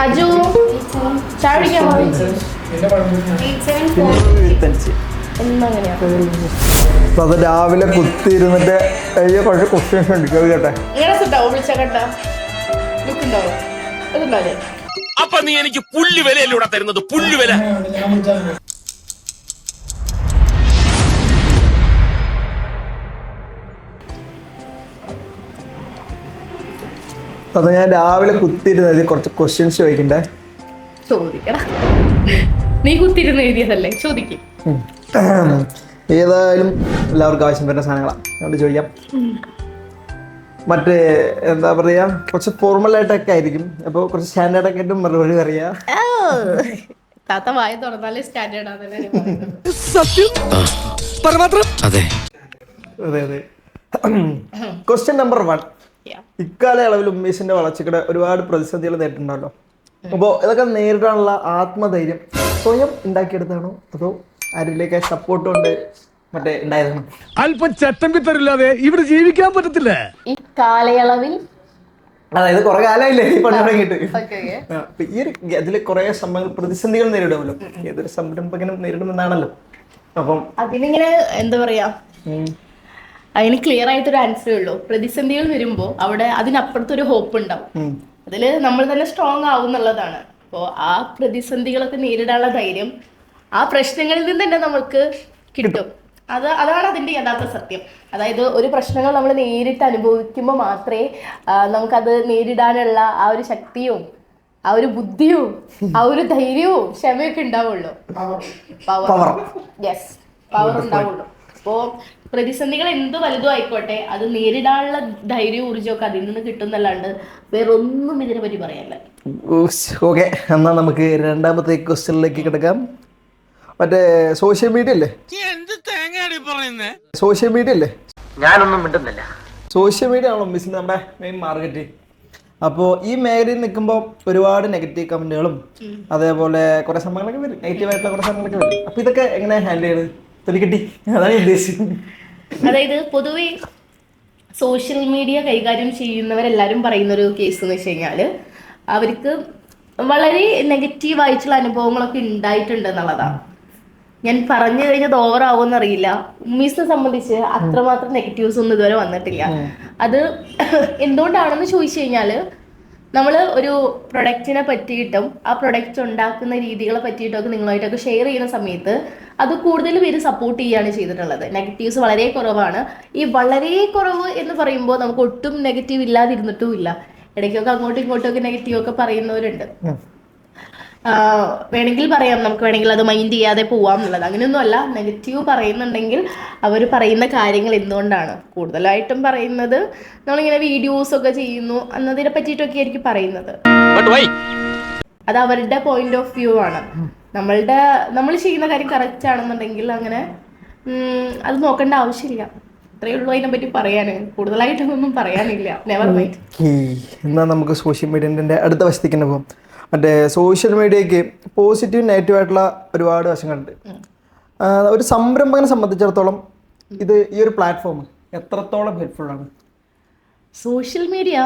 അജു അപ്പൊ അത് രാവിലെ കുത്തിയിരുന്നിട്ട് എഴുതിയ കുറച്ച് ക്വസ്റ്റ്യൻസ് ഉണ്ട്. കേട്ടെ. അപ്പൊ നീ എനിക്ക് പുല്ലുവിലൂടെ തരുന്നത്? പുല്ല് അത് ഞാൻ രാവിലെ കുത്തിയിരുന്നത് കുറച്ച് ക്വസ്റ്റ്യൻസ് ചോദിക്കണ്ടേ? ചോദിക്കടാ. നീ കുത്തിരുന്ന് എഴുതിയതല്ലേ? ചോദിക്കും. ഏതായാലും എല്ലാവർക്കും ആവശ്യം വരുന്ന സാധനങ്ങളാണ് അതുകൊണ്ട് ചോദിക്കാം. മറ്റേ എന്താ പറയാ കുറച്ച് ഫോർമൽ ആയിട്ടൊക്കെ ആയിരിക്കും. അപ്പോൾ കുറച്ച് സ്റ്റാൻഡേർഡ് ഒക്കെ ആയിട്ട് മറുപടി പറയാ. താത്ത വായ തുറന്നാലേ സ്റ്റാൻഡേർഡ് അതെ. അതെ അതെ. Question number one. ഇക്കാലയളവിൽ ഉമ്മേഷിന്റെ വളർച്ചയ്ക്കിടെ ഒരുപാട് പ്രതിസന്ധികൾ നേരിട്ടുണ്ടല്ലോ അപ്പോൾ ഇതൊക്കെ നേരിടാനുള്ള ആത്മധൈര്യം സ്വയം ഉണ്ടാക്കിയെടുത്താണോ അതോ ആരിലേക്ക് സപ്പോർട്ട് കൊണ്ട് മറ്റേ ഉണ്ടായതാണോ? അല്പം ചട്ടമ്പി തരില്ലാതെ ഇവിടെ ജീവിക്കാൻ പറ്റത്തില്ല. ഈ കാലയളവിൽ അതായത് കുറെ കാലമായില്ലേ ഈ പണി തുടങ്ങിയിട്ട്. അപ്പൊ ഈ ഒരു അതിൽ കുറെ സംഭവങ്ങൾ പ്രതിസന്ധികൾ നേരിടുമല്ലോ. ഏതൊരു സംരംഭകനും നേരിടുമെന്നാണല്ലോ. അപ്പം അതിനിങ്ങനെ എന്താ പറയാ? അതിന് ക്ലിയർ ആയിട്ടൊരു ആൻസറേ ഉള്ളൂ. പ്രതിസന്ധികൾ വരുമ്പോൾ അവിടെ അതിനപ്പുറത്തൊരു ഹോപ്പ് ഉണ്ടാവും. അതിൽ അതിൽ നമ്മൾ തന്നെ സ്ട്രോങ് ആവും എന്നുള്ളതാണ്. അപ്പോൾ ആ പ്രതിസന്ധികളൊക്കെ നേരിടാനുള്ള ധൈര്യം ആ പ്രശ്നങ്ങളിൽ നിന്ന് തന്നെ നമുക്ക് കിട്ടും. അത് അതാണ് അതിന്റെ യഥാർത്ഥ സത്യം. അതായത് ഒരു പ്രശ്നങ്ങൾ നമ്മൾ നേരിട്ട് അനുഭവിക്കുമ്പോൾ മാത്രമേ നമുക്കത് നേരിടാനുള്ള ആ ഒരു ശക്തിയും ആ ഒരു ബുദ്ധിയും ആ ഒരു ധൈര്യവും ക്ഷമയൊക്കെ ഉണ്ടാവുള്ളൂ. പവർ യെസ് പവർ ഉണ്ടാവുള്ളൂ. അപ്പോൾ പ്രതിസന്ധികൾ എന്ത് വലുതും ആയിക്കോട്ടെ അത് നേരിടാനുള്ള ധൈര്യവും ഊർജമൊക്കെ അതിൽ നിന്ന് കിട്ടുന്നല്ലാണ്ട് വേറൊന്നും ഇതിനെ പറ്റി പറയാനില്ല. ഓക്കെ. എന്നാൽ നമുക്ക് രണ്ടാമത്തെ ക്വസ്റ്റ്യനിലേക്ക് കിടക്കാം. മറ്റേ സോഷ്യൽ മീഡിയ അല്ലേ? എന്ത് തേങ്ങയാടി പറയുന്നേ? സോഷ്യൽ മീഡിയ അല്ലേ? ഞാനൊന്നും മിണ്ടുന്നില്ല. സോഷ്യൽ മീഡിയ ആണല്ലോ മിസ് നമ്മുടെ മെയിൻ മാർക്കറ്റ് അപ്പോൾ ഈ മേഖലയിൽ നിൽക്കുമ്പോൾ ഒരുപാട് നെഗറ്റീവ് കമന്റുകളും അതേപോലെ കുറേ സംഭവങ്ങളൊക്കെ വരും. നെഗറ്റീവ് ആയിട്ടുള്ള കുറേ സംഭവങ്ങളൊക്കെ വരും. അപ്പോൾ ഇതൊക്കെ എങ്ങനെ ഹാൻഡിൽ ചെയ്ത് തൊലിക്കെട്ടി അതാണ് ഉദ്ദേശിച്ചത് അതായത് പൊതുവെ സോഷ്യൽ മീഡിയ കൈകാര്യം ചെയ്യുന്നവരെല്ലാവരും പറയുന്ന ഒരു കേസ് എന്ന് വെച്ച് കഴിഞ്ഞാൽ അവർക്ക് വളരെ നെഗറ്റീവ് ആയിട്ടുള്ള അനുഭവങ്ങളൊക്കെ ഉണ്ടായിട്ടുണ്ട് എന്നുള്ളതാണ്. ഞാൻ പറഞ്ഞു കഴിഞ്ഞത് ഓവർ ആവുമെന്ന് അറിയില്ല. ഉമ്മീസിനെ സംബന്ധിച്ച് അത്രമാത്രം നെഗറ്റീവ്സ് ഒന്നും ഇതുവരെ വന്നിട്ടില്ല. അത് എന്തുകൊണ്ടാണെന്ന് ചോദിച്ചു കഴിഞ്ഞാൽ നമ്മൾ ഒരു പ്രൊഡക്റ്റിനെ പറ്റിയിട്ടും ആ പ്രൊഡക്റ്റ് ഉണ്ടാക്കുന്ന രീതികളെ പറ്റിയിട്ടൊക്കെ നിങ്ങളുമായിട്ടൊക്കെ ഷെയർ ചെയ്യുന്ന സമയത്ത് അത് കൂടുതൽ പേര് സപ്പോർട്ട് ചെയ്യുകയാണ് ചെയ്തിട്ടുള്ളത്. നെഗറ്റീവ്സ് വളരെ കുറവാണ്. ഈ വളരെ കുറവ് എന്ന് പറയുമ്പോൾ നമുക്ക് ഒട്ടും നെഗറ്റീവ് ഇല്ലാതിരുന്നിട്ടും ഇല്ല ഇടയ്ക്കൊക്കെ അങ്ങോട്ടും ഇങ്ങോട്ടും ഒക്കെ നെഗറ്റീവ് ഒക്കെ പറയുന്നവരുണ്ട്. വേണമെങ്കിൽ പറയാം നമുക്ക് വേണമെങ്കിൽ അത് മൈൻഡ് ചെയ്യാതെ പോവാം എന്നുള്ളത്. അങ്ങനെയൊന്നും അല്ല നെഗറ്റീവ് പറയുന്നുണ്ടെങ്കിൽ അവർ പറയുന്ന കാര്യങ്ങൾ എന്തുകൊണ്ടാണ്? കൂടുതലായിട്ടും പറയുന്നത് നമ്മളിങ്ങനെ വീഡിയോസ് ഒക്കെ ചെയ്യുന്നു എന്നതിനെ പറ്റിയിട്ടൊക്കെ ആയിരിക്കും പറയുന്നത്. അത് അവരുടെ പോയിന്റ് ഓഫ് വ്യൂ ആണ്. നമ്മളുടെ നമ്മൾ ചെയ്യുന്ന കാര്യം കറക്റ്റ് ആണെന്നുണ്ടെങ്കിൽ അങ്ങനെ അത് നോക്കേണ്ട ആവശ്യമില്ല. ഉള്ളൂ അതിനെ പറ്റി പറയാൻ കൂടുതലായിട്ടൊന്നും പറയാനില്ല. നെവർ മൈൻഡ് എന്നാൽ നമുക്ക് സോഷ്യൽ മീഡിയന്റെ അടുത്ത വശത്തേക്ക് തന്നെ പോകാം മറ്റേ സോഷ്യൽ മീഡിയയ്ക്ക് പോസിറ്റീവ് നെഗറ്റീവ് ആയിട്ടുള്ള ഒരുപാട് വശങ്ങളുണ്ട് ഒരു സംരംഭകനെ സംബന്ധിച്ചിടത്തോളം ഇത് ഈ ഒരു പ്ലാറ്റ്ഫോം എത്രത്തോളം ഹെൽപ്ഫുൾ ആണ്? സോഷ്യൽ മീഡിയ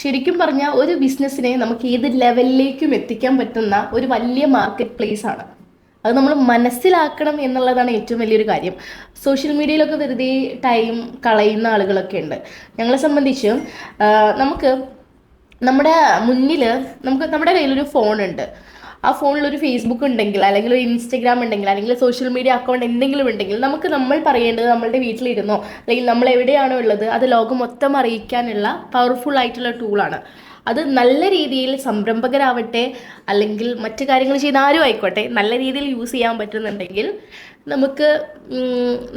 ശരിക്കും പറഞ്ഞാൽ ഒരു ബിസിനസ്സിനെ നമുക്ക് ഏത് ലെവലിലേക്കും എത്തിക്കാൻ പറ്റുന്ന ഒരു വലിയ മാർക്കറ്റ് പ്ലേസ് ആണ്. അത് നമ്മൾ മനസ്സിലാക്കണം എന്നുള്ളതാണ് ഏറ്റവും വലിയൊരു കാര്യം. സോഷ്യൽ മീഡിയയിലൊക്കെ വെറുതെ ടൈം കളയുന്ന ആളുകളൊക്കെ ഉണ്ട്. ഞങ്ങളെ സംബന്ധിച്ച് നമുക്ക് നമ്മുടെ മുന്നിൽ നമുക്ക് നമ്മുടെ കയ്യിലൊരു ഫോണുണ്ട്. ആ ഫോണിൽ ഒരു ഫേസ്ബുക്ക് ഉണ്ടെങ്കിൽ അല്ലെങ്കിൽ ഒരു ഇൻസ്റ്റഗ്രാം ഉണ്ടെങ്കിൽ അല്ലെങ്കിൽ സോഷ്യൽ മീഡിയ അക്കൗണ്ട് എന്തെങ്കിലും ഉണ്ടെങ്കിൽ നമുക്ക് നമ്മൾ പറയേണ്ടത് നമ്മളുടെ വീട്ടിലിരുന്നോ അല്ലെങ്കിൽ നമ്മൾ എവിടെയാണോ ഉള്ളത് അത് ലോകം മൊത്തം അറിയിക്കാനുള്ള പവർഫുൾ ആയിട്ടുള്ള ടൂളാണ് അത് നല്ല രീതിയിൽ സംരംഭകരാവട്ടെ അല്ലെങ്കിൽ മറ്റു കാര്യങ്ങൾ ചെയ്യുന്ന ആരും ആയിക്കോട്ടെ നല്ല രീതിയിൽ യൂസ് ചെയ്യാൻ പറ്റുന്നുണ്ടെങ്കിൽ നമുക്ക്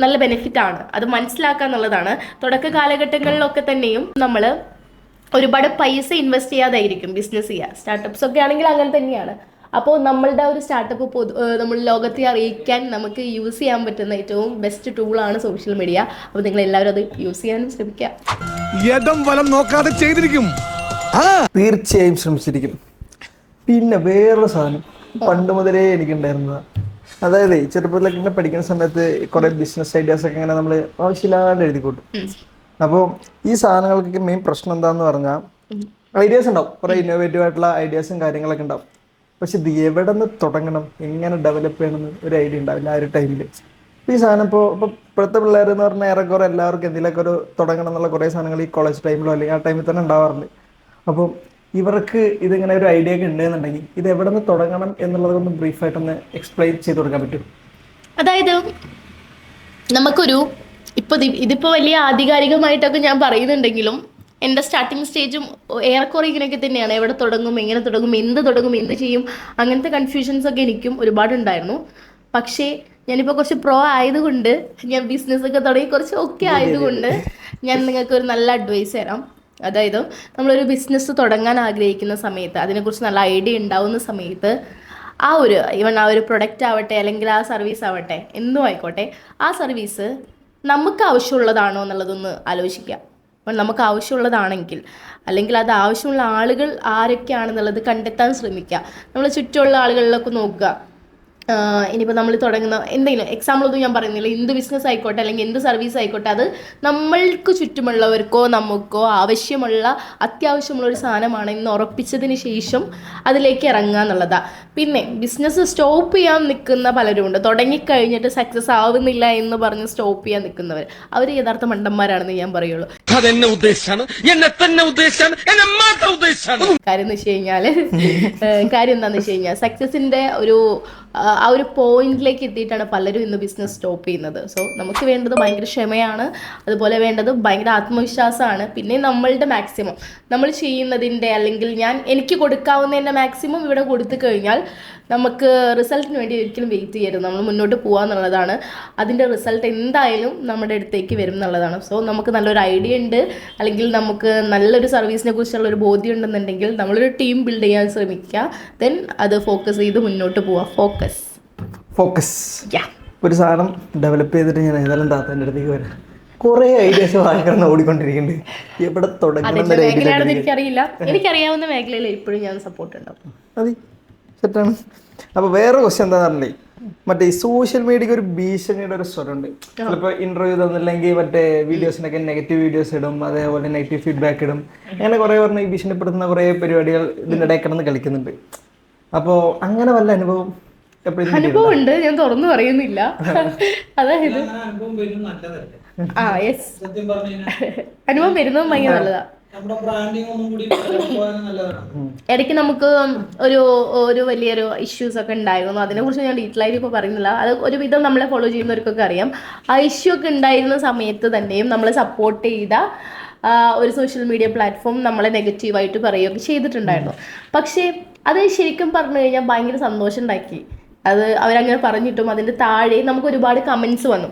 നല്ല ബെനിഫിറ്റ് ആണ്. അത് മനസ്സിലാക്കുക എന്നുള്ളതാണ് തുടക്ക കാലഘട്ടങ്ങളിലൊക്കെ തന്നെയും നമ്മൾ ഒരുപാട് പൈസ ഇൻവെസ്റ്റ് ചെയ്യാതായിരിക്കും ബിസിനസ് ചെയ്യുക സ്റ്റാർട്ടപ്സ് ഒക്കെ ആണെങ്കിൽ അങ്ങനെ തന്നെയാണ്. അപ്പോൾ നമ്മളുടെ ഒരു സ്റ്റാർട്ടപ്പ് പൊതു നമ്മൾ ലോകത്തെ അറിയിക്കാൻ നമുക്ക് യൂസ് ചെയ്യാൻ പറ്റുന്ന ഏറ്റവും ബെസ്റ്റ് ടൂളാണ് സോഷ്യൽ മീഡിയ അപ്പോൾ നിങ്ങൾ എല്ലാവരും അത് യൂസ് ചെയ്യാനും ശ്രമിക്കുക. നോക്കാതെ ചെയ്തിരിക്കും. ആ തീർച്ചയായും ശ്രമിച്ചിരിക്കും. പിന്നെ വേറൊരു സാധനം. പണ്ട് മുതലേ എനിക്കുണ്ടായിരുന്നത്. അതായത് ചെറുപ്പത്തിലൊക്കെ ഇങ്ങനെ പഠിക്കുന്ന സമയത്ത് കുറെ ബിസിനസ് ഐഡിയാസ് ഒക്കെ ഇങ്ങനെ നമ്മൾ ആവശ്യമില്ലാണ്ട് എഴുതി കൂട്ടും അപ്പോൾ ഈ സാധനങ്ങൾക്കൊക്കെ മെയിൻ പ്രശ്നം എന്താന്ന് പറഞ്ഞാൽ ഐഡിയാസ് ഉണ്ടാവും. കുറേ ഇന്നോവേറ്റീവ് ആയിട്ടുള്ള ഐഡിയാസും കാര്യങ്ങളൊക്കെ ഉണ്ടാവും. പക്ഷെ ഇത് എവിടെ നിന്ന് തുടങ്ങണം? എങ്ങനെ ഡെവലപ്പ് ചെയ്യണമെന്ന് ഒരു ഐഡിയ ഉണ്ടാവില്ല ആ ഒരു ടൈമിൽ ഈ സാധനം ഇപ്പോൾ ഇപ്പോൾ ഇപ്പോഴത്തെ പിള്ളേർ എന്ന് പറഞ്ഞാൽ ഏറെക്കുറെ എല്ലാവർക്കും എന്തെങ്കിലുമൊക്കെ ഒരു തുടങ്ങണം എന്നുള്ള കുറേ സാധനങ്ങൾ ഈ കോളേജ് ടൈമിലോ അല്ലെങ്കിൽ ആ ടൈമിൽ തന്നെ ഉണ്ടാവാറുണ്ട്. അപ്പോൾ ഇവർക്ക് ഇതിങ്ങനെ ഒരു ഐഡിയ ഒക്കെ ഉണ്ടെന്നുണ്ടെങ്കിൽ ഇത് എവിടെ നിന്ന് തുടങ്ങണം എന്നുള്ളതൊന്ന് ബ്രീഫായിട്ടൊന്ന് എക്സ്പ്ലെയിൻ ചെയ്ത് കൊടുക്കാൻ പറ്റും അതായത് നമുക്കൊരു ഇപ്പോൾ ഇതിപ്പോ വലിയ ആധികാരികമായിട്ടൊക്കെ ഞാൻ പറയുന്നുണ്ടെങ്കിലും എന്റെ സ്റ്റാർട്ടിങ് സ്റ്റേജും ഏറെക്കുറെ ഇങ്ങനെയൊക്കെ തന്നെയാണ്. എവിടെ തുടങ്ങും എങ്ങനെ തുടങ്ങും എന്ത് തുടങ്ങും എന്ത് ചെയ്യും അങ്ങനത്തെ കൺഫ്യൂഷൻസ് ഒക്കെ എനിക്കും ഒരുപാടുണ്ടായിരുന്നു. പക്ഷേ ഞാനിപ്പോൾ കുറച്ച് പ്രോ ആയതുകൊണ്ട് ഞാൻ ബിസിനസ് ഒക്കെ തുടങ്ങി കുറച്ച് ഓക്കെ ആയതുകൊണ്ട് ഞാൻ നിങ്ങൾക്ക് ഒരു നല്ല അഡ്വൈസ് തരാം. അതായത് നമ്മളൊരു ബിസിനസ് തുടങ്ങാൻ ആഗ്രഹിക്കുന്ന സമയത്ത് അതിനെക്കുറിച്ച് നല്ല ഐഡിയ ഉണ്ടാവുന്ന സമയത്ത് ആ ഒരു ഈവൺ ആ ഒരു പ്രൊഡക്റ്റ് ആവട്ടെ അല്ലെങ്കിൽ ആ സർവീസ് ആവട്ടെ എന്തും ആയിക്കോട്ടെ ആ സർവീസ് നമുക്ക് ആവശ്യമുള്ളതാണോ എന്നുള്ളതൊന്ന് ആലോചിക്കുക. അപ്പം നമുക്ക് ആവശ്യമുള്ളതാണെങ്കിൽ അല്ലെങ്കിൽ അത് ആവശ്യമുള്ള ആളുകൾ ആരൊക്കെയാണെന്നുള്ളത് കണ്ടെത്താൻ ശ്രമിക്കുക. നമ്മൾ ചുറ്റുമുള്ള ആളുകളിലൊക്കെ നോക്കുക. ഇനിയിപ്പോൾ നമ്മൾ തുടങ്ങുന്ന എന്തെങ്കിലും എക്സാമ്പിൾ ഒന്നും ഞാൻ പറയുന്നില്ല. എന്ത് ബിസിനസ് ആയിക്കോട്ടെ അല്ലെങ്കിൽ എന്ത് സർവീസ് ആയിക്കോട്ടെ അത് നമ്മൾക്ക് ചുറ്റുമുള്ളവർക്കോ നമുക്കോ ആവശ്യമുള്ള അത്യാവശ്യമുള്ള ഒരു സാധനമാണ് എന്ന് ഉറപ്പിച്ചതിന് ശേഷം അതിലേക്ക് ഇറങ്ങുക എന്നുള്ളതാണ് പിന്നെ ബിസിനസ് സ്റ്റോപ്പ് ചെയ്യാൻ നിൽക്കുന്ന പലരുമുണ്ട് തുടങ്ങിക്കഴിഞ്ഞിട്ട് സക്സസ് ആവുന്നില്ല എന്ന് പറഞ്ഞ് സ്റ്റോപ്പ് ചെയ്യാൻ നിൽക്കുന്നവർ അവർ യഥാർത്ഥ മണ്ടന്മാരാണെന്ന് ഞാൻ പറയുള്ളൂ. അതെന്നെ ഉദ്ദേശിച്ചാണ് എന്നെ തന്നെ ഉദ്ദേശിച്ചാണ് എന്നെ മാത്രം ഉദ്ദേശിച്ചാണ് കാര്യം എന്ന് വെച്ച് കഴിഞ്ഞാൽ കാര്യം എന്താണെന്ന് വെച്ച് കഴിഞ്ഞാൽ സക്സസിന്റെ ഒരു ആ ഒരു പോയിന്റിലേക്ക് എത്തിയിട്ടാണ് പലരും ഇന്ന് ബിസിനസ് സ്റ്റോപ്പ് ചെയ്യുന്നത്. സോ നമുക്ക് വേണ്ടത് ഭയങ്കര ക്ഷമയാണ് അതുപോലെ വേണ്ടത് ഭയങ്കര ആത്മവിശ്വാസമാണ് പിന്നെ നമ്മളുടെ മാക്സിമം നമ്മൾ ചെയ്യുന്നതിന്റെ അല്ലെങ്കിൽ ഞാൻ എനിക്ക് കൊടുക്കാവുന്നതിന്റെ മാക്സിമം ഇവിടെ കൊടുത്തു കഴിഞ്ഞാൽ നമുക്ക് റിസൾട്ടിന് വേണ്ടി ഒരിക്കലും വെയിറ്റ് ചെയ്യരുത്. നമ്മൾ മുന്നോട്ട് പോകുക എന്നുള്ളതാണ് അതിന്റെ റിസൾട്ട് എന്തായാലും നമ്മുടെ അടുത്തേക്ക് വരും എന്നുള്ളതാണ്. സോ നമുക്ക് നല്ലൊരു ഐഡിയ ഉണ്ട്. അല്ലെങ്കിൽ നമുക്ക് നല്ലൊരു സർവീസിനെ കുറിച്ചുള്ള ഒരു ബോധ്യം ഉണ്ടെന്നുണ്ടെങ്കിൽ നമ്മളൊരു ടീം ബിൽഡ് ചെയ്യാൻ ശ്രമിക്കുക. ദെൻ അത് ഫോക്കസ് ചെയ്ത് മുന്നോട്ട് പോവുക ഫോക്കസ് ഫോക്കസ് ഒരു സാധനം ഡെവലപ്പ് ചെയ്തിട്ട് ഞാൻ ഏതായാലും താത്തന്റെ അടുത്തേക്ക് വരാം. കുറെ ഐഡിയാസ് വായിക്കണം ഓടിക്കൊണ്ടിരിക്കുന്നുണ്ട്. എവിടെ തുടങ്ങണം എനിക്കറിയില്ല. എനിക്കറിയാവുന്ന മേഖലയിൽ ഇപ്പോഴും ഞാൻ സപ്പോർട്ട് ഉണ്ടാവും. അതെ. സെറ്റാണ് അപ്പോൾ വേറെ ക്വസ്റ്റ്യൻ എന്താ പറഞ്ഞേ മറ്റേ ഈ സോഷ്യൽ മീഡിയക്ക് ഒരു ഭീഷണിയുടെ ഒരു സ്വരമുണ്ട്. ചിലപ്പോൾ ഇന്റർവ്യൂ തന്നില്ലെങ്കിൽ മറ്റേ വീഡിയോസിനൊക്കെ നെഗറ്റീവ് വീഡിയോസ് ഇടും അതേപോലെ നെഗറ്റീവ് ഫീഡ്ബാക്ക് ഇടും. അങ്ങനെ കുറേ പറഞ്ഞ ഈ ഭീഷണിപ്പെടുത്തുന്ന കുറേ പരിപാടികൾ ഇതിന്റെ ഇടയിൽ കിടന്ന് കളിക്കുന്നുണ്ട്. അപ്പോ അങ്ങനെ വല്ല അനുഭവം എപ്പോഴും അനുഭവം ഉണ്ട് ഞാൻ തുറന്നു പറയുന്നില്ല. അതായത് അനുഭവം വരും നല്ലതല്ലേ? ആ യെസ് അനുഭവം വരുന്നതും ഭയങ്കര നല്ലതാ. നമ്മുടെ ബ്രാൻഡിങ് ഒന്നും കൂടി പോകാനും നല്ലതാണ്. ഇടയ്ക്ക് നമുക്ക് ഒരു ഒരു വലിയൊരു ഇഷ്യൂസ് ഒക്കെ ഉണ്ടായിരുന്നു. അതിനെക്കുറിച്ച് ഞാൻ ഡീറ്റെയിൽ ആയിട്ട് ഇപ്പോൾ പറയുന്നില്ല. അത് ഒരു ഒരുവിധം നമ്മളെ ഫോളോ ചെയ്യുന്നവർക്കൊക്കെ അറിയാം. ആ ഇഷ്യൂ ഒക്കെ ഉണ്ടായിരുന്ന സമയത്ത് തന്നെയും നമ്മളെ സപ്പോർട്ട് ചെയ്ത ഒരു സോഷ്യൽ മീഡിയ പ്ലാറ്റ്ഫോം നമ്മളെ നെഗറ്റീവായിട്ട് പറയുകയൊക്കെ ചെയ്തിട്ടുണ്ടായിരുന്നു. പക്ഷേ അത് ശരിക്കും പറഞ്ഞു കഴിഞ്ഞാൽ ഭയങ്കര സന്തോഷം ഉണ്ടാക്കി അത് അവരങ്ങനെ പറഞ്ഞിട്ടും അതിന്റെ താഴെ നമുക്ക് ഒരുപാട് കമൻസ് വന്നു.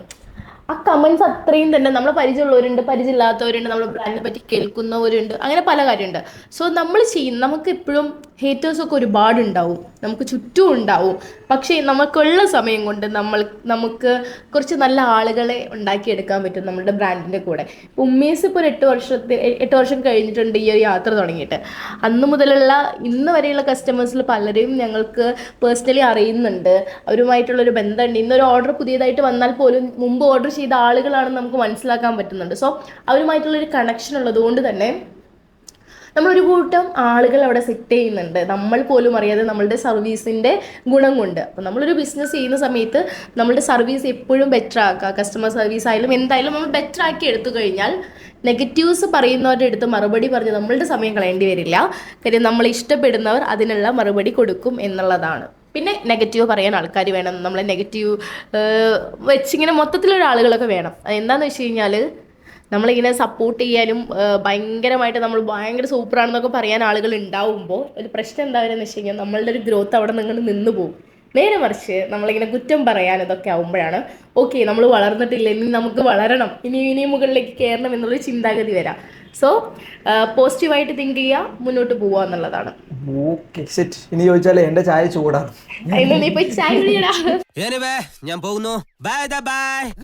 ആ കമൻസ് അത്രയും തന്നെ നമ്മളെ പരിചയമുള്ളവരുണ്ട് പരിചയമില്ലാത്തവരുണ്ട് നമ്മൾ ബ്രാൻഡിനെ പറ്റി കേൾക്കുന്നവരുണ്ട് അങ്ങനെ പല കാര്യമുണ്ട്. സോ നമ്മൾ ചെയ്യും നമുക്ക് എപ്പോഴും ഹേറ്റേഴ്സ് ഒരുപാടുണ്ടാവും. നമുക്ക് ചുറ്റും ഉണ്ടാവും. പക്ഷേ നമുക്കുള്ള സമയം കൊണ്ട് നമ്മൾ നമുക്ക് കുറച്ച് നല്ല ആളുകളെ ഉണ്ടാക്കിയെടുക്കാൻ പറ്റും നമ്മുടെ ബ്രാൻഡിന്റെ കൂടെ. ഉമ്മീസ് ഇപ്പോൾ ഒരു എട്ട് വർഷത്തെ എ- എട്ട് വർഷം കഴിഞ്ഞിട്ടുണ്ട് ഈ ഒരു യാത്ര തുടങ്ങിയിട്ട്. അന്ന് മുതലുള്ള ഇന്ന് വരെയുള്ള കസ്റ്റമേഴ്സിൽ പലരെയും ഞങ്ങൾക്ക് പേഴ്സണലി അറിയുന്നുണ്ട്. അവരുമായിട്ടുള്ളൊരു ബന്ധമുണ്ട്. ഇന്നൊരു ഓർഡർ പുതിയതായിട്ട് വന്നാൽ പോലും മുമ്പ് ഓർഡർ ചെയ്ത ആളുകളാണെന്ന് നമുക്ക് മനസ്സിലാക്കാൻ പറ്റുന്നുണ്ട്. സോ അവരുമായിട്ടുള്ളൊരു കണക്ഷൻ ഉള്ളതുകൊണ്ട് തന്നെ നമ്മളൊരു കൂട്ടം ആളുകൾ അവിടെ സെറ്റ് ചെയ്യുന്നുണ്ട്. നമ്മൾ പോലും അറിയാതെ നമ്മളുടെ സർവീസിന്റെ ഗുണം കൊണ്ട് അപ്പോൾ നമ്മളൊരു ബിസിനസ് ചെയ്യുന്ന സമയത്ത് നമ്മളുടെ സർവീസ് എപ്പോഴും ബെറ്റർ ആക്കുക. കസ്റ്റമർ സർവീസ് ആയാലും എന്തായാലും നമ്മൾ ബെറ്റർ ആക്കി എടുത്തു കഴിഞ്ഞാൽ നെഗറ്റീവ്സ് പറയുന്നവരുടെ അടുത്ത് മറുപടി പറഞ്ഞ് നമ്മളുടെ സമയം കളയേണ്ടി വരില്ല. കാര്യം നമ്മൾ ഇഷ്ടപ്പെടുന്നവർ അതിനുള്ള മറുപടി കൊടുക്കും എന്നുള്ളതാണ്. പിന്നെ നെഗറ്റീവ് പറയാൻ ആൾക്കാർ വേണം. നമ്മളെ നെഗറ്റീവ് വെച്ചിങ്ങനെ മൊത്തത്തിലുള്ള ആളുകളൊക്കെ വേണം. എന്താണെന്ന് വെച്ച് കഴിഞ്ഞാൽ നമ്മളിങ്ങനെ സപ്പോർട്ട് ചെയ്യാനും ഭയങ്കരമായിട്ട് നമ്മൾ ഭയങ്കര സൂപ്പറാണെന്നൊക്കെ പറയാൻ ആളുകൾ ഉണ്ടാവുമ്പോൾ ഒരു പ്രശ്നം എന്താ വരുന്നത് വെച്ച് കഴിഞ്ഞാൽ നമ്മളുടെ ഒരു ഗ്രോത്ത് അവിടെ നിങ്ങൾ നിന്ന് പോകും. നേരെ മറിച്ച് നമ്മളിങ്ങനെ കുറ്റം പറയാൻ ഇതൊക്കെ ആവുമ്പോഴാണ് ഓക്കെ നമ്മൾ വളർന്നിട്ടില്ല ഇനി നമുക്ക് വളരണം ഇനി ഇനി മുകളിലേക്ക് കയറണം എന്നുള്ള ചിന്താഗതി വരാം. സോ പോസിറ്റീവായിട്ട് തിങ്ക് ചെയ്യുക മുന്നോട്ട് പോവുക എന്നുള്ളതാണ്. ഓക്കെ സെറ്റ് ഇനി ചോദിച്ചാലേ എന്റെ ചായ ചൂടാണ്. അതിൽ നീ പോയി ചായ കുടിയെടാ. ഞാൻ പോകുന്നു. Bye bye